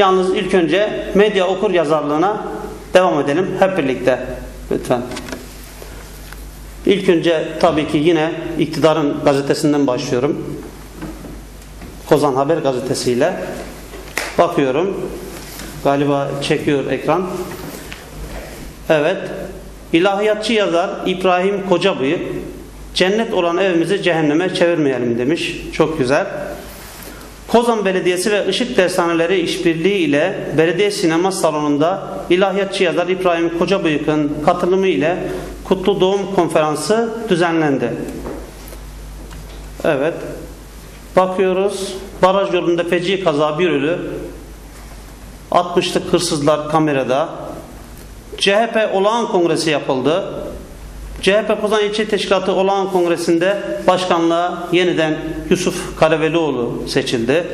Yalnız ilk önce medya okur yazarlığına devam edelim hep birlikte lütfen. İlk önce tabii ki yine iktidarın gazetesinden başlıyorum. Kozan Haber gazetesiyle bakıyorum. Galiba çekiyor ekran. Evet. İlahiyatçı yazar İbrahim Kocabıyık cennet olan evimizi cehenneme çevirmeyelim demiş. Çok güzel. Kozan Belediyesi ve Işık Dershaneleri işbirliği ile belediye sinema salonunda ilahiyatçı yazar İbrahim Kocabıyık'ın katılımı ile Kutlu Doğum Konferansı düzenlendi. Evet. Bakıyoruz. Baraj yolunda feci kaza bir ölü. 60'lık hırsızlar kamerada. CHP olağan kongresi yapıldı. CHP Kozan İlçe Teşkilatı olağan kongresinde başkanlığa yeniden Yusuf Karavelioğlu seçildi.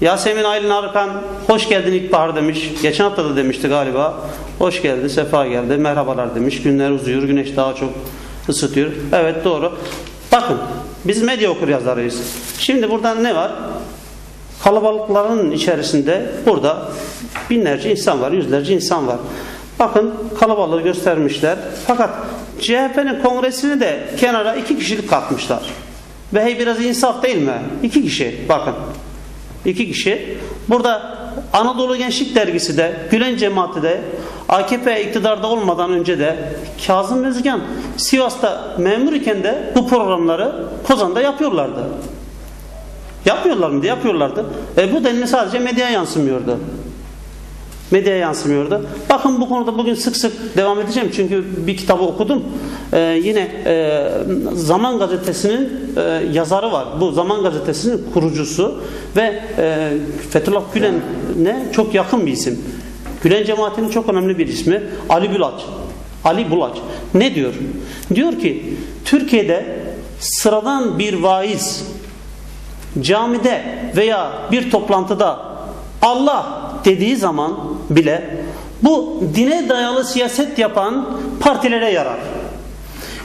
Yasemin Aylin Arıkan hoş geldin ilkbahar demiş. Geçen hafta da demişti galiba. Hoş geldi, sefa geldi, merhabalar demiş. Günler uzuyor, güneş daha çok ısıtıyor. Evet doğru. Bakın biz medya okur yazarıyız. Şimdi burada ne var? Kalabalıkların içerisinde burada binlerce insan var, yüzlerce insan var. Bakın kalabalığı göstermişler. Fakat CHP'nin kongresini de kenara iki kişilik katmışlar. Ve hey biraz insaf değil mi? İki kişi bakın. İki kişi. Burada Anadolu Gençlik Dergisi de Gülen Cemaati de AKP iktidarda olmadan önce de Kazım Özgen Sivas'ta memur iken de bu programları Kozan'da yapıyorlardı. Yapmıyorlar mıydı? Yapıyorlardı. E bu denli sadece medyaya yansımıyordu. Medyaya yansımıyordu. Bakın bu konuda bugün sık sık devam edeceğim. Çünkü bir kitabı okudum. Ee, yine e, Zaman Gazetesi'nin e, yazarı var. Bu Zaman Gazetesi'nin kurucusu ve e, Fethullah Gülen'e çok yakın bir isim. Gülen cemaatinin çok önemli bir ismi Ali Bulaç. Ali Bulaç. Ne diyor? Diyor ki Türkiye'de sıradan bir vaiz camide veya bir toplantıda Allah dediği zaman bile bu dine dayalı siyaset yapan partilere yarar.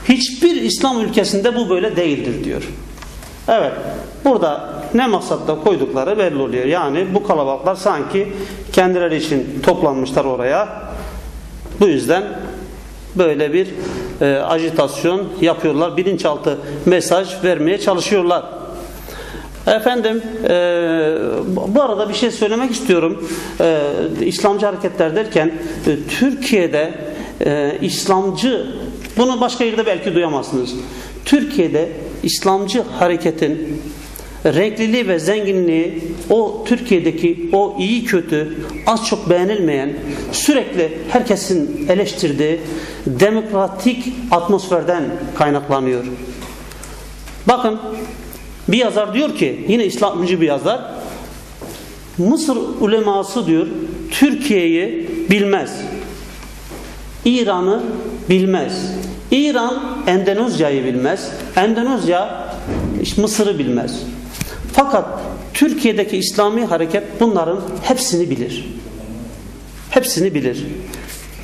Hiçbir İslam ülkesinde bu böyle değildir diyor. Evet. Burada ne maksatta koydukları belli oluyor. Yani bu kalabalıklar sanki kendileri için toplanmışlar oraya. Bu yüzden böyle bir e, ajitasyon yapıyorlar. Bilinçaltı mesaj vermeye çalışıyorlar. Efendim e, bu arada bir şey söylemek istiyorum. E, İslamcı hareketler derken e, Türkiye'de e, İslamcı bunu başka yerde belki duyamazsınız. Türkiye'de İslamcı hareketin renkliliği ve zenginliği o Türkiye'deki o iyi kötü az çok beğenilmeyen sürekli herkesin eleştirdiği demokratik atmosferden kaynaklanıyor. Bakın bir yazar diyor ki yine İslamcı bir yazar Mısır uleması diyor Türkiye'yi bilmez. İran'ı bilmez. İran Endonezya'yı bilmez. Endonezya Mısır'ı bilmez. Fakat Türkiye'deki İslami hareket bunların hepsini bilir. Hepsini bilir.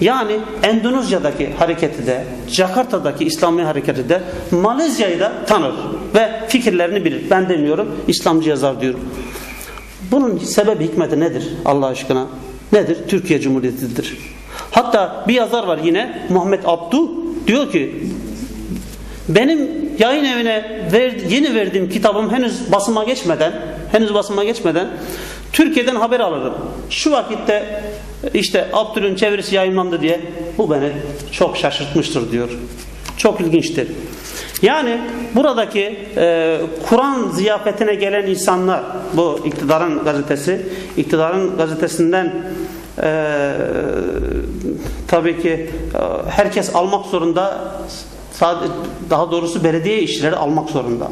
Yani Endonezya'daki hareketi de, Jakarta'daki İslami hareketi de, Malezya'yı da tanır ve fikirlerini bilir. Ben demiyorum, İslamcı yazar diyorum. Bunun sebebi hikmeti nedir Allah aşkına? Nedir? Türkiye Cumhuriyeti'dir. Hatta bir yazar var yine Muhammed Abdu diyor ki benim yayın evine ver, yeni verdiğim kitabım henüz basıma geçmeden henüz basıma geçmeden Türkiye'den haber alırım. Şu vakitte işte Abdül'ün çevirisi yayınlandı diye bu beni çok şaşırtmıştır diyor. Çok ilginçtir. Yani buradaki e, Kur'an ziyafetine gelen insanlar bu iktidarın gazetesi iktidarın gazetesinden e, tabii ki e, herkes almak zorunda daha doğrusu belediye işçileri almak zorunda.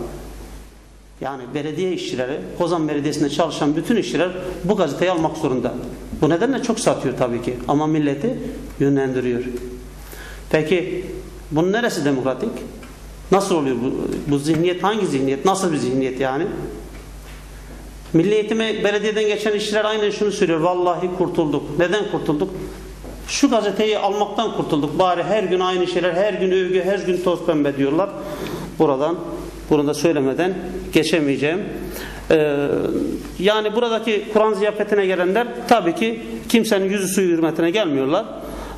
Yani belediye işçileri, Kozan Belediyesi'nde çalışan bütün işçiler bu gazeteyi almak zorunda. Bu nedenle çok satıyor tabii ki ama milleti yönlendiriyor. Peki bunun neresi demokratik? Nasıl oluyor bu, bu zihniyet? Hangi zihniyet? Nasıl bir zihniyet yani? Milli eğitime belediyeden geçen işçiler aynen şunu söylüyor. Vallahi kurtulduk. Neden kurtulduk? Şu gazeteyi almaktan kurtulduk. Bari her gün aynı şeyler, her gün övgü, her gün toz pembe diyorlar. Buradan, bunu da söylemeden geçemeyeceğim. Ee, yani buradaki Kur'an ziyafetine gelenler tabii ki kimsenin yüzü suyu hürmetine gelmiyorlar.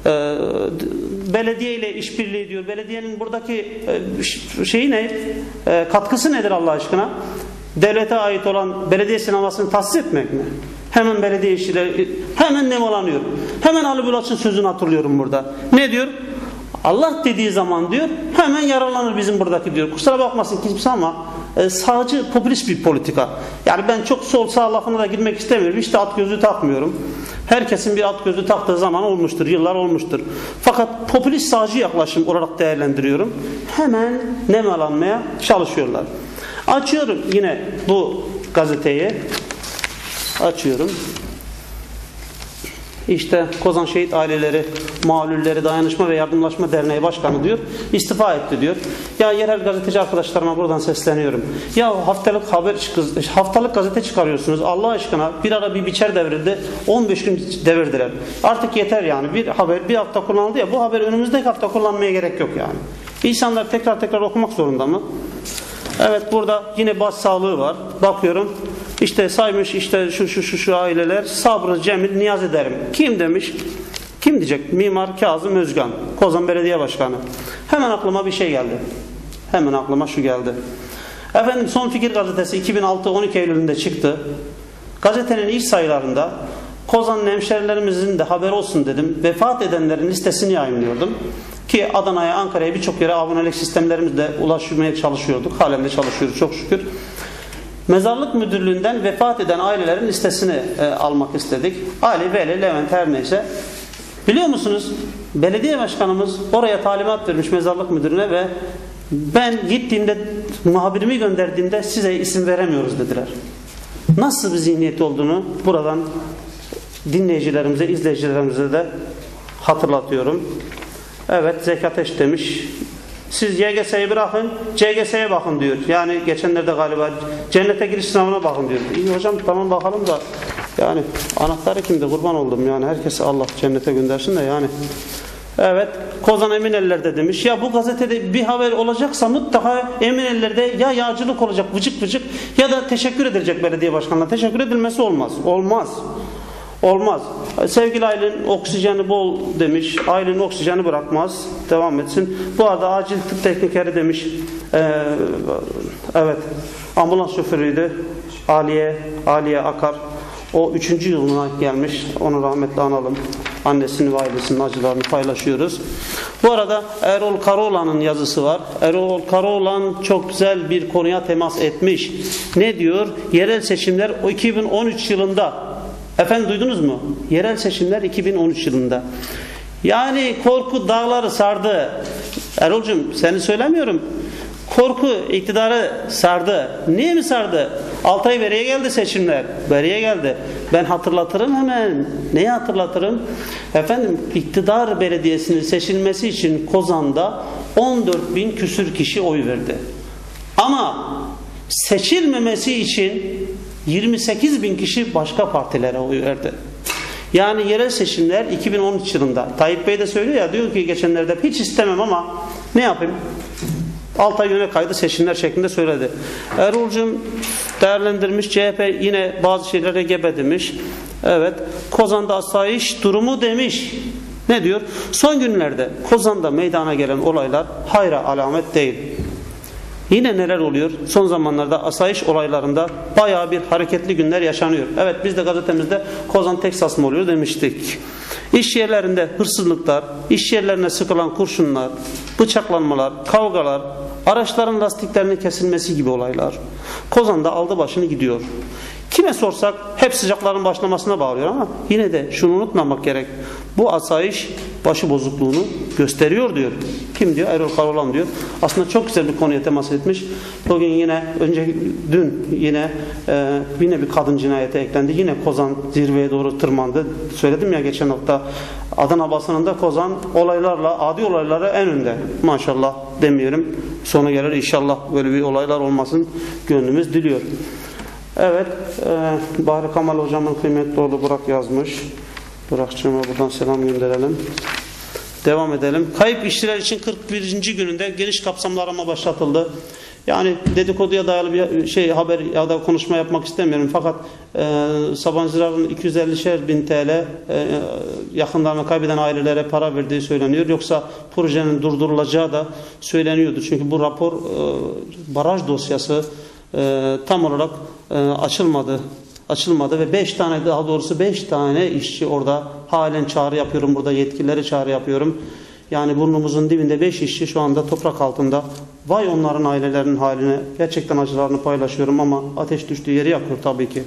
Ee, belediye ile işbirliği ediyor. Belediyenin buradaki e, şeyi ne? E, katkısı nedir Allah aşkına? Devlete ait olan belediye sinemasını tahsis etmek mi? Hemen belediye işçileri hemen nemalanıyor. Hemen Ali Bulaç'ın sözünü hatırlıyorum burada. Ne diyor? Allah dediği zaman diyor hemen yaralanır bizim buradaki diyor. Kusura bakmasın kimse ama e, sağcı popülist bir politika. Yani ben çok sol sağ lafına da girmek istemiyorum. İşte at gözü takmıyorum. Herkesin bir at gözü taktığı zaman olmuştur. Yıllar olmuştur. Fakat popülist sağcı yaklaşım olarak değerlendiriyorum. Hemen nemalanmaya çalışıyorlar. Açıyorum yine bu gazeteyi. Açıyorum. İşte Kozan Şehit Aileleri Mağlulleri Dayanışma ve Yardımlaşma Derneği Başkanı diyor. istifa etti diyor. Ya yerel gazeteci arkadaşlarıma buradan sesleniyorum. Ya haftalık haber haftalık gazete çıkarıyorsunuz. Allah aşkına bir ara bir biçer devrildi. 15 gün devirdiler. Artık yeter yani. Bir haber bir hafta kullanıldı ya bu haber önümüzdeki hafta kullanmaya gerek yok yani. İnsanlar tekrar tekrar okumak zorunda mı? Evet burada yine baş sağlığı var. Bakıyorum işte saymış işte şu şu şu şu aileler sabrı cemil niyaz ederim. Kim demiş? Kim diyecek? Mimar Kazım Özgan. Kozan Belediye Başkanı. Hemen aklıma bir şey geldi. Hemen aklıma şu geldi. Efendim Son Fikir Gazetesi 2006 12 Eylül'ünde çıktı. Gazetenin ilk sayılarında Kozan hemşerilerimizin de haber olsun dedim. Vefat edenlerin listesini yayınlıyordum. Ki Adana'ya, Ankara'ya birçok yere abonelik sistemlerimizle ulaşmaya çalışıyorduk. Halen de çalışıyoruz çok şükür. Mezarlık müdürlüğünden vefat eden ailelerin listesini e, almak istedik. Ali, Veli, Levent her neyse. Biliyor musunuz? Belediye başkanımız oraya talimat vermiş mezarlık müdürüne ve ben gittiğimde muhabirimi gönderdiğimde size isim veremiyoruz dediler. Nasıl bir zihniyet olduğunu buradan dinleyicilerimize, izleyicilerimize de hatırlatıyorum. Evet Zeki Ateş demiş. Siz YGS'yi bırakın, CGS'ye bakın diyor. Yani geçenlerde galiba cennete giriş sınavına bakın diyor. İyi hocam tamam bakalım da yani anahtarı kimde kurban oldum yani herkes Allah cennete göndersin de yani. Evet Kozan Emineller'de demiş. Ya bu gazetede bir haber olacaksa mutlaka Emineller'de ya yağcılık olacak vıcık vıcık ya da teşekkür edilecek belediye başkanına. Teşekkür edilmesi olmaz. Olmaz. Olmaz. Sevgili Aylin oksijeni bol demiş. Aylin oksijeni bırakmaz. Devam etsin. Bu arada acil tıp teknikeri demiş. Ee, evet. Ambulans şoförüydü. Aliye, Aliye Akar. O üçüncü yılına gelmiş. Onu rahmetle analım. Annesinin ve ailesinin acılarını paylaşıyoruz. Bu arada Erol Karaoğlan'ın yazısı var. Erol Karaoğlan çok güzel bir konuya temas etmiş. Ne diyor? Yerel seçimler 2013 yılında Efendim duydunuz mu? Yerel seçimler 2013 yılında. Yani korku dağları sardı. Erol'cum seni söylemiyorum. Korku iktidarı sardı. Niye mi sardı? Altay veriye geldi seçimler. Veriye geldi. Ben hatırlatırım hemen. Neyi hatırlatırım? Efendim iktidar belediyesinin seçilmesi için Kozan'da 14 bin küsür kişi oy verdi. Ama seçilmemesi için 28 bin kişi başka partilere oy verdi. Yani yerel seçimler 2013 yılında. Tayyip Bey de söylüyor ya diyor ki geçenlerde hiç istemem ama ne yapayım? Altay yöne kaydı seçimler şeklinde söyledi. Erol'cum değerlendirmiş CHP yine bazı şeylere gebe demiş. Evet. Kozan'da asayiş durumu demiş. Ne diyor? Son günlerde Kozan'da meydana gelen olaylar hayra alamet değil. Yine neler oluyor? Son zamanlarda asayiş olaylarında baya bir hareketli günler yaşanıyor. Evet biz de gazetemizde Kozan Teksas mı oluyor demiştik. İş yerlerinde hırsızlıklar, iş yerlerine sıkılan kurşunlar, bıçaklanmalar, kavgalar, araçların lastiklerinin kesilmesi gibi olaylar. Kozan'da aldı başını gidiyor. Kime sorsak hep sıcakların başlamasına bağlıyor ama yine de şunu unutmamak gerek. Bu asayiş başı bozukluğunu gösteriyor diyor. Kim diyor? Erol Karolan diyor. Aslında çok güzel bir konuya temas etmiş. Bugün yine önce dün yine e, yine bir kadın cinayeti eklendi. Yine Kozan zirveye doğru tırmandı. Söyledim ya geçen hafta Adana basınında Kozan olaylarla adi olayları en önde. Maşallah demiyorum. Sonu gelir inşallah böyle bir olaylar olmasın gönlümüz diliyor. Evet, e, Bahri Kamal hocamın kıymetli oğlu Burak yazmış. Burak'cığıma buradan selam gönderelim. Devam edelim. Kayıp işçiler için 41. gününde geniş kapsamlı arama başlatıldı. Yani dedikoduya dayalı bir şey haber ya da konuşma yapmak istemiyorum. Fakat e, Sabancıların 250'şer bin TL e, yakınlarını kaybeden ailelere para verdiği söyleniyor. Yoksa projenin durdurulacağı da söyleniyordu. Çünkü bu rapor e, baraj dosyası e, tam olarak e, açılmadı açılmadı ve 5 tane daha doğrusu 5 tane işçi orada halen çağrı yapıyorum burada yetkililere çağrı yapıyorum. Yani burnumuzun dibinde 5 işçi şu anda toprak altında. Vay onların ailelerinin haline. Gerçekten acılarını paylaşıyorum ama ateş düştüğü yeri yakıyor tabii ki.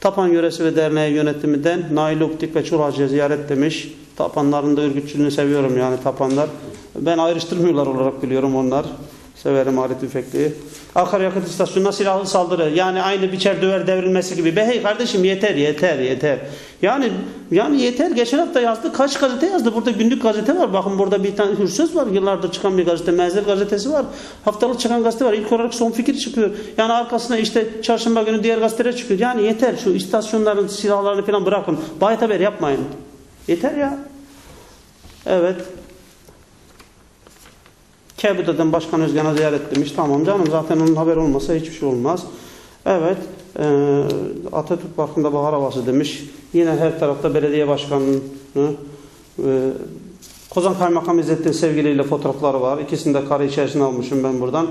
Tapan Yöresi ve Derneği yönetiminden Nail Optik ve Çuracı'ya ziyaret demiş. Tapanların da örgütçülüğünü seviyorum yani tapanlar. Ben ayrıştırmıyorlar olarak biliyorum onlar. Severim alet tüfekliği. Akaryakıt istasyonuna silahlı saldırı. Yani aynı biçer döver devrilmesi gibi. Be hey kardeşim yeter yeter yeter. Yani yani yeter. Geçen hafta yazdı. Kaç gazete yazdı? Burada günlük gazete var. Bakın burada bir tane hürsöz var. Yıllardır çıkan bir gazete. Menzel gazetesi var. Haftalık çıkan gazete var. İlk olarak son fikir çıkıyor. Yani arkasına işte çarşamba günü diğer gazeteler çıkıyor. Yani yeter. Şu istasyonların silahlarını falan bırakın. Bayit haber yapmayın. Yeter ya. Evet. Kebude'den Başkan Özgen'e ziyaret demiş. Tamam canım zaten onun haber olmasa hiçbir şey olmaz. Evet. E, Atatürk Parkı'nda bahar havası demiş. Yine her tarafta belediye başkanının e, Kozan Kaymakam İzzettin sevgiliyle fotoğrafları var. İkisini de kare içerisine almışım ben buradan.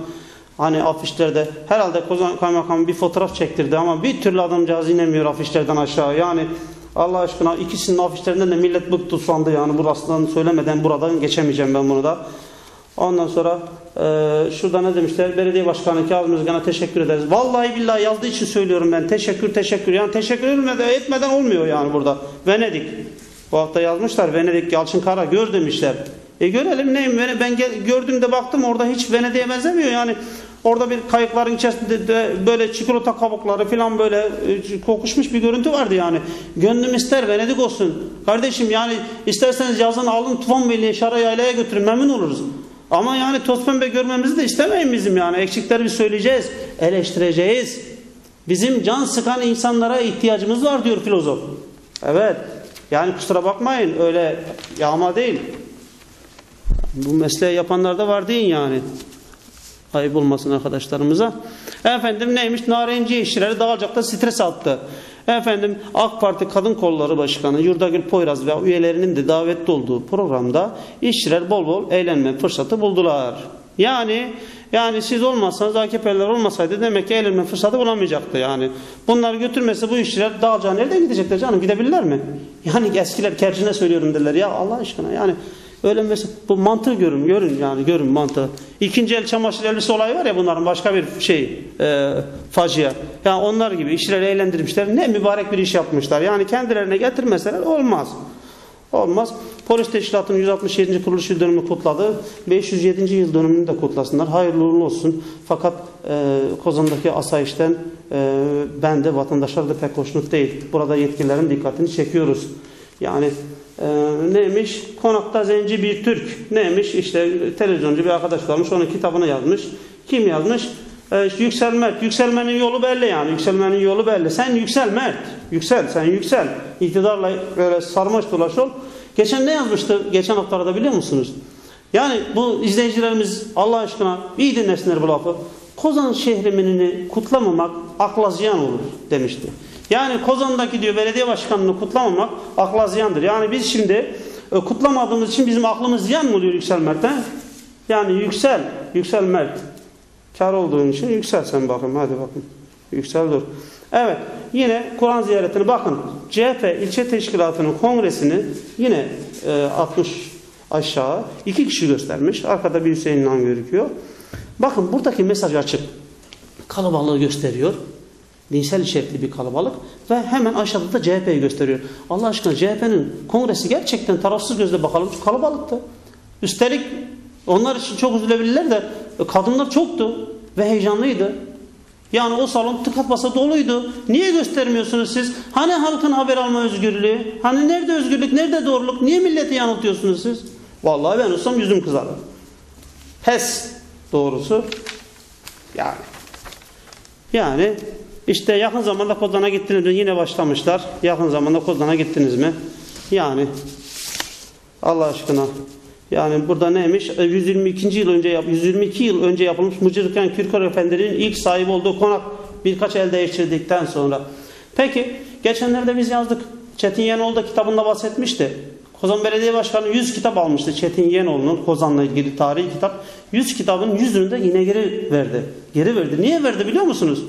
Hani afişlerde herhalde Kozan Kaymakam bir fotoğraf çektirdi ama bir türlü adamcağız inemiyor afişlerden aşağı. Yani Allah aşkına ikisinin afişlerinden de millet bıktı sandı yani burasından söylemeden buradan geçemeyeceğim ben bunu da. Ondan sonra e, şurada ne demişler? Belediye Başkanı Kazım Özgan'a teşekkür ederiz. Vallahi billahi yazdığı için söylüyorum ben. Teşekkür teşekkür. Yani teşekkür etmeden, etmeden olmuyor yani burada. Venedik. Bu hafta yazmışlar. Venedik Yalçın Kara gör demişler. E görelim neyim? Ben gördüğümde baktım orada hiç Venedik'e benzemiyor. Yani orada bir kayıkların içerisinde de böyle çikolata kabukları falan böyle e, kokuşmuş bir görüntü vardı yani. Gönlüm ister Venedik olsun. Kardeşim yani isterseniz yazın alın Tufan Veli'ye Şara Yayla'ya götürün memnun oluruz. Ama yani toz pembe görmemizi de istemeyin bizim yani. Eksikleri biz söyleyeceğiz, eleştireceğiz. Bizim can sıkan insanlara ihtiyacımız var diyor filozof. Evet. Yani kusura bakmayın öyle yağma değil. Bu mesleği yapanlar da var deyin yani. Ayıp olmasın arkadaşlarımıza. Efendim neymiş? Narenci işçileri Dağılacak'ta stres attı. Efendim AK Parti Kadın Kolları Başkanı Yurdagül Poyraz ve üyelerinin de davetli olduğu programda işçiler bol bol eğlenme fırsatı buldular. Yani yani siz olmazsanız AKP'liler olmasaydı demek ki eğlenme fırsatı bulamayacaktı yani. Bunları götürmese bu işçiler dağılacağına nereden gidecekler canım gidebilirler mi? Yani eskiler kercine söylüyorum derler ya Allah aşkına yani Öyle mesela bu mantığı görün, görün yani görün mantığı. İkinci el çamaşır elbise olayı var ya bunların başka bir şey e, facia. Yani onlar gibi işleri eğlendirmişler. Ne mübarek bir iş yapmışlar. Yani kendilerine getirmeseler olmaz. Olmaz. Polis Teşkilatı'nın 167. kuruluş yıl dönümünü kutladı. 507. yıl dönümünü de kutlasınlar. Hayırlı uğurlu olsun. Fakat e, Kozan'daki asayişten e, ben de vatandaşlar da pek hoşnut değil. Burada yetkililerin dikkatini çekiyoruz. Yani e, neymiş? Konakta zenci bir Türk. Neymiş? İşte televizyoncu bir arkadaş varmış. Onun kitabını yazmış. Kim yazmış? E, yüksel Mert. Yükselmenin yolu belli yani. Yükselmenin yolu belli. Sen yüksel Mert. Yüksel. Sen yüksel. İktidarla böyle sarmaş dolaş ol. Geçen ne yazmıştı? Geçen haftalarda biliyor musunuz? Yani bu izleyicilerimiz Allah aşkına iyi dinlesinler bu lafı. Kozan şehrimini kutlamamak akla ziyan olur demişti. Yani Kozan'daki diyor belediye başkanını kutlamamak akla ziyandır. Yani biz şimdi e, kutlamadığımız için bizim aklımız ziyan mı oluyor Yüksel Mert'e? Yani yüksel, yüksel Mert. Kar olduğun için yüksel sen bakın hadi bakın. Yüksel dur. Evet yine Kur'an ziyaretini bakın. CHP ilçe teşkilatının kongresini yine e, 60 aşağı iki kişi göstermiş. Arkada bir Hüseyin İnan gözüküyor. Bakın buradaki mesaj açık. Kalabalığı gösteriyor dinsel içerikli bir kalabalık ve hemen aşağıda da CHP'yi gösteriyor. Allah aşkına CHP'nin kongresi gerçekten tarafsız gözle bakalım kalabalıktı. Üstelik onlar için çok üzülebilirler de kadınlar çoktu ve heyecanlıydı. Yani o salon tıkat basa doluydu. Niye göstermiyorsunuz siz? Hani halkın haber alma özgürlüğü? Hani nerede özgürlük, nerede doğruluk? Niye milleti yanıltıyorsunuz siz? Vallahi ben olsam yüzüm kızarır. Pes doğrusu. Yani. Yani işte yakın zamanda Kozan'a gittiniz mi? Yine başlamışlar. Yakın zamanda Kozan'a gittiniz mi? Yani Allah aşkına. Yani burada neymiş? E, 122. yıl önce yap- 122 yıl önce yapılmış Mıcırıkan Kürkar Efendi'nin ilk sahip olduğu konak birkaç el değiştirdikten sonra. Peki geçenlerde biz yazdık. Çetin Yenoğlu da kitabında bahsetmişti. Kozan Belediye Başkanı 100 kitap almıştı Çetin Yenoğlu'nun Kozan'la ilgili tarihi kitap. 100 kitabın 100'ünü de yine geri verdi. Geri verdi. Niye verdi biliyor musunuz?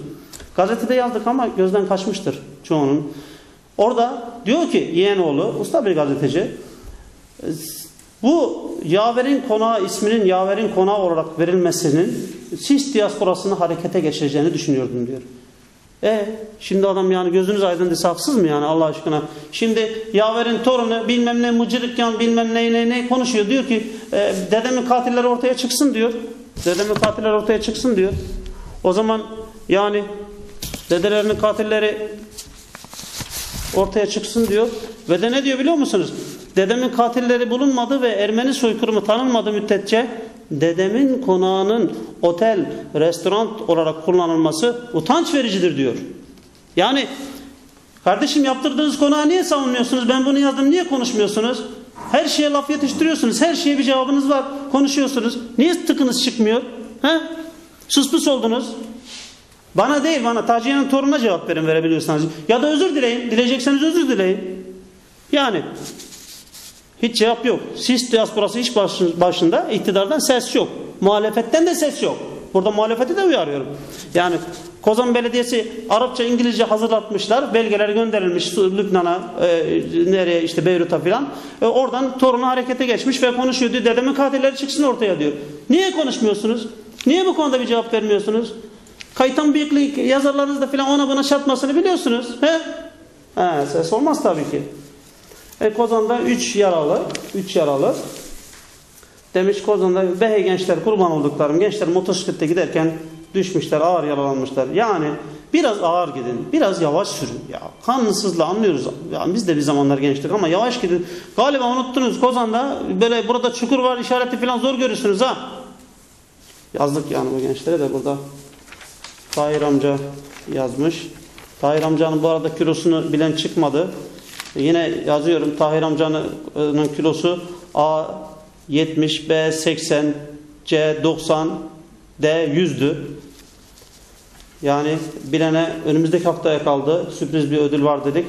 Gazetede yazdık ama gözden kaçmıştır çoğunun. Orada diyor ki Yeğenoğlu, usta bir gazeteci, bu Yaver'in konağı isminin Yaver'in konağı olarak verilmesinin Sis diasporasını harekete geçireceğini düşünüyordum diyor. E şimdi adam yani gözünüz aydın dese mı yani Allah aşkına? Şimdi Yaver'in torunu bilmem ne mıcırıkken bilmem ne ne ne konuşuyor. Diyor ki e, dedemin katilleri ortaya çıksın diyor. Dedemin katilleri ortaya çıksın diyor. O zaman yani dedelerinin katilleri ortaya çıksın diyor. Ve de ne diyor biliyor musunuz? Dedemin katilleri bulunmadı ve Ermeni soykırımı tanınmadı müddetçe dedemin konağının otel, restoran olarak kullanılması utanç vericidir diyor. Yani kardeşim yaptırdığınız konağı niye savunmuyorsunuz? Ben bunu yazdım niye konuşmuyorsunuz? Her şeye laf yetiştiriyorsunuz. Her şeye bir cevabınız var. Konuşuyorsunuz. Niye tıkınız çıkmıyor? He? Suspus oldunuz. Bana değil bana Taciye'nin torununa cevap verin verebiliyorsanız. Ya da özür dileyin. Dileyecekseniz özür dileyin. Yani hiç cevap yok. Sis diasporası iş başında iktidardan ses yok. Muhalefetten de ses yok. Burada muhalefeti de uyarıyorum. Yani Kozan Belediyesi Arapça İngilizce hazırlatmışlar. Belgeler gönderilmiş Lübnan'a, e, nereye işte Beyrut'a filan. E, oradan torunu harekete geçmiş ve konuşuyor diyor. Dedemin katilleri çıksın ortaya diyor. Niye konuşmuyorsunuz? Niye bu konuda bir cevap vermiyorsunuz? Kaytan bıyıklı yazarlarınız da filan ona buna çatmasını biliyorsunuz. He? He, ses olmaz tabii ki. E, Kozan'da 3 yaralı, 3 yaralı. Demiş Kozan'da Behe gençler kurban olduklarım. Gençler motosiklette giderken düşmüşler, ağır yaralanmışlar. Yani biraz ağır gidin, biraz yavaş sürün. Ya kanlısızla anlıyoruz. Ya biz de bir zamanlar gençtik ama yavaş gidin. Galiba unuttunuz Kozan'da böyle burada çukur var işareti falan zor görürsünüz ha. Yazdık yani bu gençlere de burada. Tahir amca yazmış. Tahir amcanın bu arada kilosunu bilen çıkmadı. Yine yazıyorum Tahir amcanın kilosu A 70, B 80, C 90, D 100'dü. Yani bilene önümüzdeki haftaya kaldı. Sürpriz bir ödül var dedik.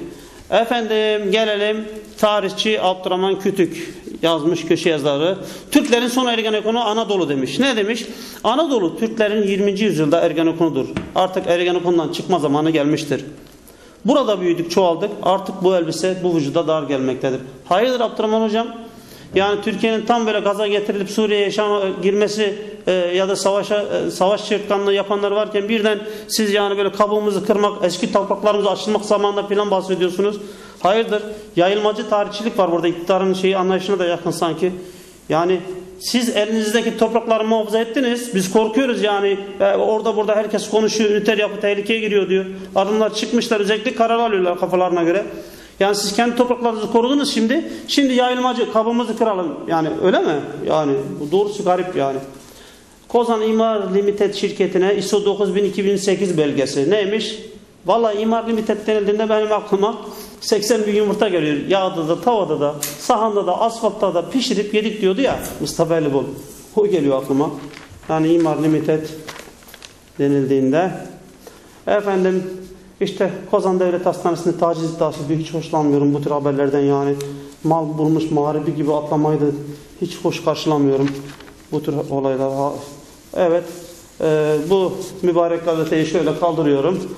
Efendim gelelim tarihçi Abdurrahman Kütük yazmış köşe yazarı. Türklerin son Ergenekonu Anadolu demiş. Ne demiş? Anadolu Türklerin 20. yüzyılda Ergenekon'udur. Artık Ergenekon'dan çıkma zamanı gelmiştir. Burada büyüdük, çoğaldık. Artık bu elbise bu vücuda dar gelmektedir. Hayırdır Abdurrahman hocam? Yani Türkiye'nin tam böyle gaza getirilip Suriye'ye yaşama, girmesi e, ya da savaşa e, savaş çırtkanlığı yapanlar varken birden siz yani böyle kabuğumuzu kırmak, eski topraklarımızı açılmak zamanında falan bahsediyorsunuz. Hayırdır? Yayılmacı tarihçilik var burada. İktidarın şeyi anlayışına da yakın sanki. Yani siz elinizdeki toprakları muhafaza ettiniz. Biz korkuyoruz yani. E, orada burada herkes konuşuyor. Üniter yapı tehlikeye giriyor diyor. Adımlar çıkmışlar. Özellikle karar alıyorlar kafalarına göre. Yani siz kendi topraklarınızı korudunuz şimdi. Şimdi yayılmacı kabımızı kıralım. Yani öyle mi? Yani bu doğrusu garip yani. Kozan İmar Limited şirketine ISO 9000-2008 belgesi neymiş? Valla İmar Limited denildiğinde benim aklıma 80 bin yumurta geliyor. Yağda da, tavada da, sahanda da, asfaltta da pişirip yedik diyordu ya Mustafa Elibol. O geliyor aklıma. Yani İmar Limited denildiğinde. Efendim işte Kozan Devlet Hastanesi'nde taciz iddiası. Hiç hoşlanmıyorum bu tür haberlerden yani. Mal bulmuş mağribi gibi atlamayı da hiç hoş karşılamıyorum. Bu tür olaylar. Evet. E, bu mübarek gazeteyi şöyle kaldırıyorum.